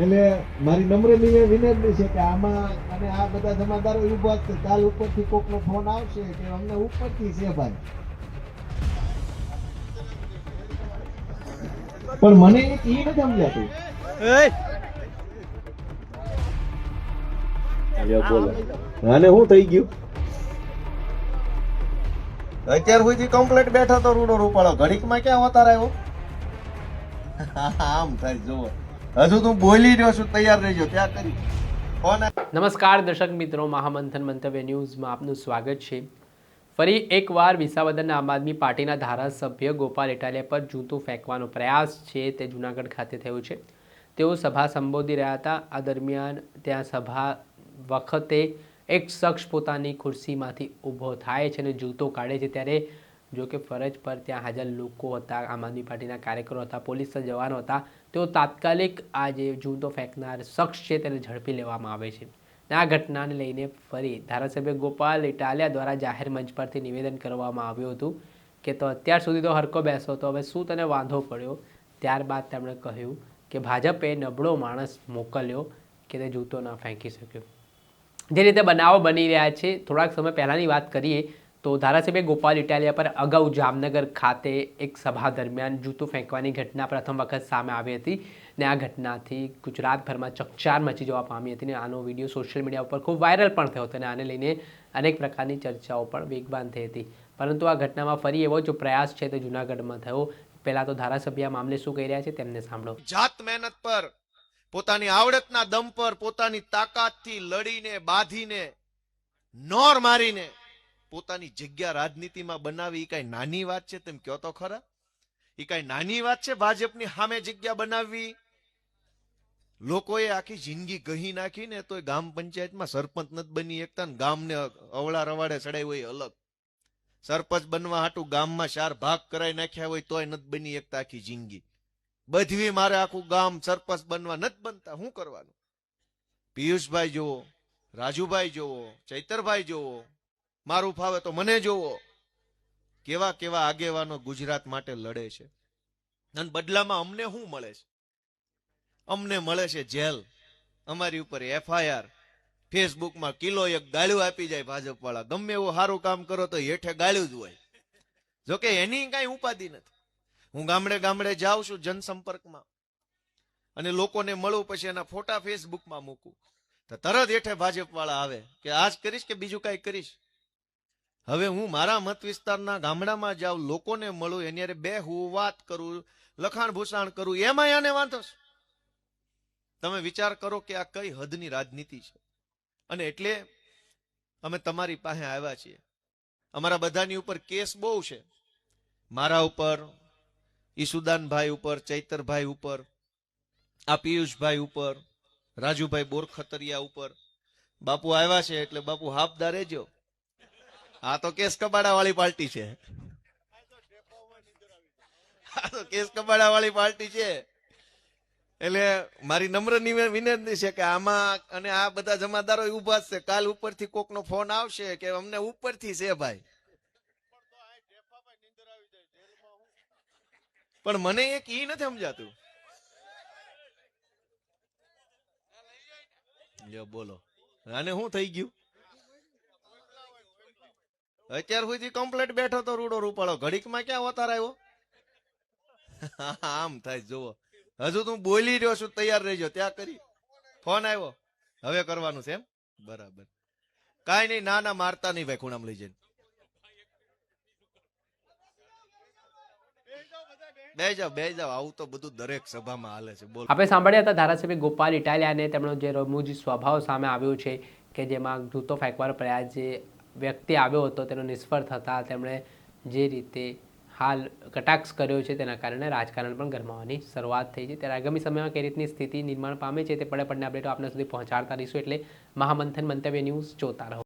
એટલે મારી નમ્ર વિનંતી છે કે આમાં અને આ બધા જમાદારો ઊભા છે. કાલ ઉપરથી કોકનો ફોન આવશે કે અમને ઉપરથી છે ભાઈ. પણ મને એક ઈ નથી સમજાતું. અને શું થઈ ગયું? અત્યાર સુધી કમ્પ્લેટ બેઠો તો રૂડો રૂપાળો. ઘડીકમાં ક્યાં હોતા રહ્યો આમ થાય જુઓ. હજુ તું બોલી રહ્યો છું, તૈયાર રહેજો, ત્યાં કરી. નમસ્કાર દર્શક મિત્રો, મહામંથન મંતવ્ય ન્યૂઝમાં આપનું સ્વાગત છે. ફરી એકવાર વિસાવદરના આમ આદમી પાર્ટીના ધારાસભ્ય ગોપાલ ઇટાલિયા પર જૂતું ફેંકવાનો પ્રયાસ છે, તે જૂનાગઢ ખાતે થયો છે. તેઓ સભા સંબોધી રહ્યા હતા. આ દરમિયાન ત્યાં સભા વખતે એક શખ્સ પોતાની ખુરશીમાંથી ઊભો થાય છે અને જૂતો કાઢે છે. ત્યારે જો કે ફરજ પર ત્યાં હાજર લોકો હતા, આમ આદમી પાર્ટીના કાર્યકરો હતા પોલીસના જવાનો હતા. તેઓ તાત્કાલિક આ જે જૂતો ફેંકનાર શખ્સ છે તેને ઝડપી લેવામાં આવે છે. આ ઘટનાને લઈને ફરી ધારાસભ્ય ગોપાલ ઇટાલિયા દ્વારા જાહેર મંચ પરથી નિવેદન કરવામાં આવ્યું હતું કે તો અત્યાર સુધી તો હરકો બેસો, તો હવે શું તને વાંધો પડ્યો? ત્યારબાદ તેમણે કહ્યું કે ભાજપે નબળો માણસ મોકલ્યો કે તે જૂતો ના ફેંકી શક્યો. જે રીતે બનાવો બની રહ્યા છે, થોડાક સમય પહેલાંની વાત કરીએ તો ધારાસભ્ય ગોપાલ ઇટાલિયા પર અગાઉ જામનગર ખાતે એક સભા દરમિયાન જૂતું ફેંકવાની ઘટના પ્રથમ વખત સામે આવી હતી ને આ ઘટનાથી ગુજરાતભરમાં ચકચાર મચી જવા પામી હતી ને આનો વીડિયો સોશિયલ મીડિયા ઉપર ખૂબ વાયરલ પણ થયો હતો અને આને લઈને અનેક પ્રકારની ચર્ચાઓ પણ વેગવાન થઈ હતી. પરંતુ આ ઘટનામાં ફરી એવો જો પ્રયાસ છે તે જૂનાગઢમાં થયો. પહેલાં તો ધારાસભ્ય મામલે શું કહી રહ્યા છે તેમને સાંભળો. જાત મહેનત પર, પોતાની આવડતના દમ પર, પોતાની તાકાતથી લડીને, બાંધીને, નોર મારીને પોતાની જગ્યા રાજનીતિમાં બનાવી એ કાંઈ નાની વાત છે તેમ કહો તો ખરા? એ કાંઈ નાની વાત છે ભાજપની સામે જગ્યા બનાવવી? લોકોએ આખી જિંદગી કહી નાખી ને તોય ગામ પંચાયતમાં સરપંચ નથી બની એકતા ને ગામને અવળા રવાડે ચડાય હોય અલગ. સરપંચ બનવા હાટું ગામમાં ચાર ભાગ કરાઈ નાખ્યા હોય તોય નથી બની એકતા આખી જિંદગી. બધવી મારે આખું ગામ સરપંચ બનવા નથી બનતા શું કરવાનું? પિયુષભાઈ જુઓ, રાજુભાઈ જોવો ચૈતરભાઈ જોવો મારું ફાવે તો મને જોવો. કેવા કેવા આગેવાનો ગુજરાત માટે લડે છે. અને બદલામાં અમને શું મળે છે? અમને મળે છે જેલ. અમારી ઉપર એફઆઈઆર. ફેસબુકમાં કિલો એક ગાળ્યું આપી જાય ભાજપ વાળા ગમે એવું સારું કામ કરો તો હેઠે ગાળ્યું જ હોય. જોકે એની કઈ ઉપાધિ નથી. હું ગામડે ગામડે જાઉં છું જનસંપર્કમાં. અને લોકોને મળું પછી એના ફોટા ફેસબુકમાં મૂકું. તો તરત હેઠે ભાજપ વાળા આવે કે આજ કરીશ કે બીજું કઈ કરીશ? હવે હું મારા મત વિસ્તારના ગામડામાં જાઉં, લોકોને મળું, એની અરે બે હું વાત કરું, લખાણ ભૂષાણ કરું એમાં આને વાંધો તમે વિચાર કરો કે આ કઈ હદની રાજનીતિ છે. અને એટલે અમે તમારી પાસે આવ્યા છીએ. અમારા બધાની ઉપર કેસ બહુ છે. મારા ઉપર, ઈસુદાનભાઈ ઉપર, ચૈતરભાઈ ઉપર, આ પિયુષભાઈ ઉપર, રાજુભાઈ બોરખતરિયા ઉપર. બાપુ આવ્યા છે એટલે બાપુ હાફદાર રહેજો. આ તો કેસ કબાડા વાળી પાર્ટી છે. આ તો કેસ કબાડા વાળી પાર્ટી છે. એટલે મારી નમ્ર વિનંતી છે કે આમાં અને આ બધા જમાદારો ઊભા છે. કાલ ઉપરથી કોકનો ફોન આવશે કે અમને ઉપરથી છે ભાઈ. પણ મને એક ઈ નથી સમજાતું. બોલો. આને શું થઈ ગયું? અત્યાર સુધી કમ્પ્લેટ બેઠો તો રૂડો રૂપાળો. ઘડીકમાં ક્યાં અવતાર આવ્યો? આમ થાય, જુઓ. હજુ તું બોલી રહ્યો છું, તૈયાર રહેજો. ત્યાં કરી. ફોન આવ્યો. હવે કરવાનું છે એમ? બરાબર. કાંઈ નહીં ના ના મારતા નહીં, ભાઈ, ખૂણામાં લઈ જઈને. બે જાવ બે જાવ આવું તો બધું દરેક સભામાં હાલે છે. બોલ. આપણે સાંભળ્યા હતા ધારાસભ્ય ગોપાલ ઇટાલિયાને તેમનો જે રમૂજી સ્વભાવ સામે આવ્યો છે કે જેમાં જૂતો ફેંકવાનો પ્રયાસ જે વ્યક્તિ આવ્યો હતો, તેનો નિષ્ફળ થતાં તેમણે જે રીતે હાલ કટાક્ષ કર્યો છે, તેના કારણે રાજકારણ પણ ગરમાવાની શરૂઆત થઈ છે. ત્યારે આગામી સમયમાં કઈ રીતની સ્થિતિ નિર્માણ પામે છે, તે પડે પડને અપડેટો આપના સુધી પહોંચાડતા રહીશું. એટલે મહામંથન મંતવ્ય ન્યૂઝ જોતા રહો.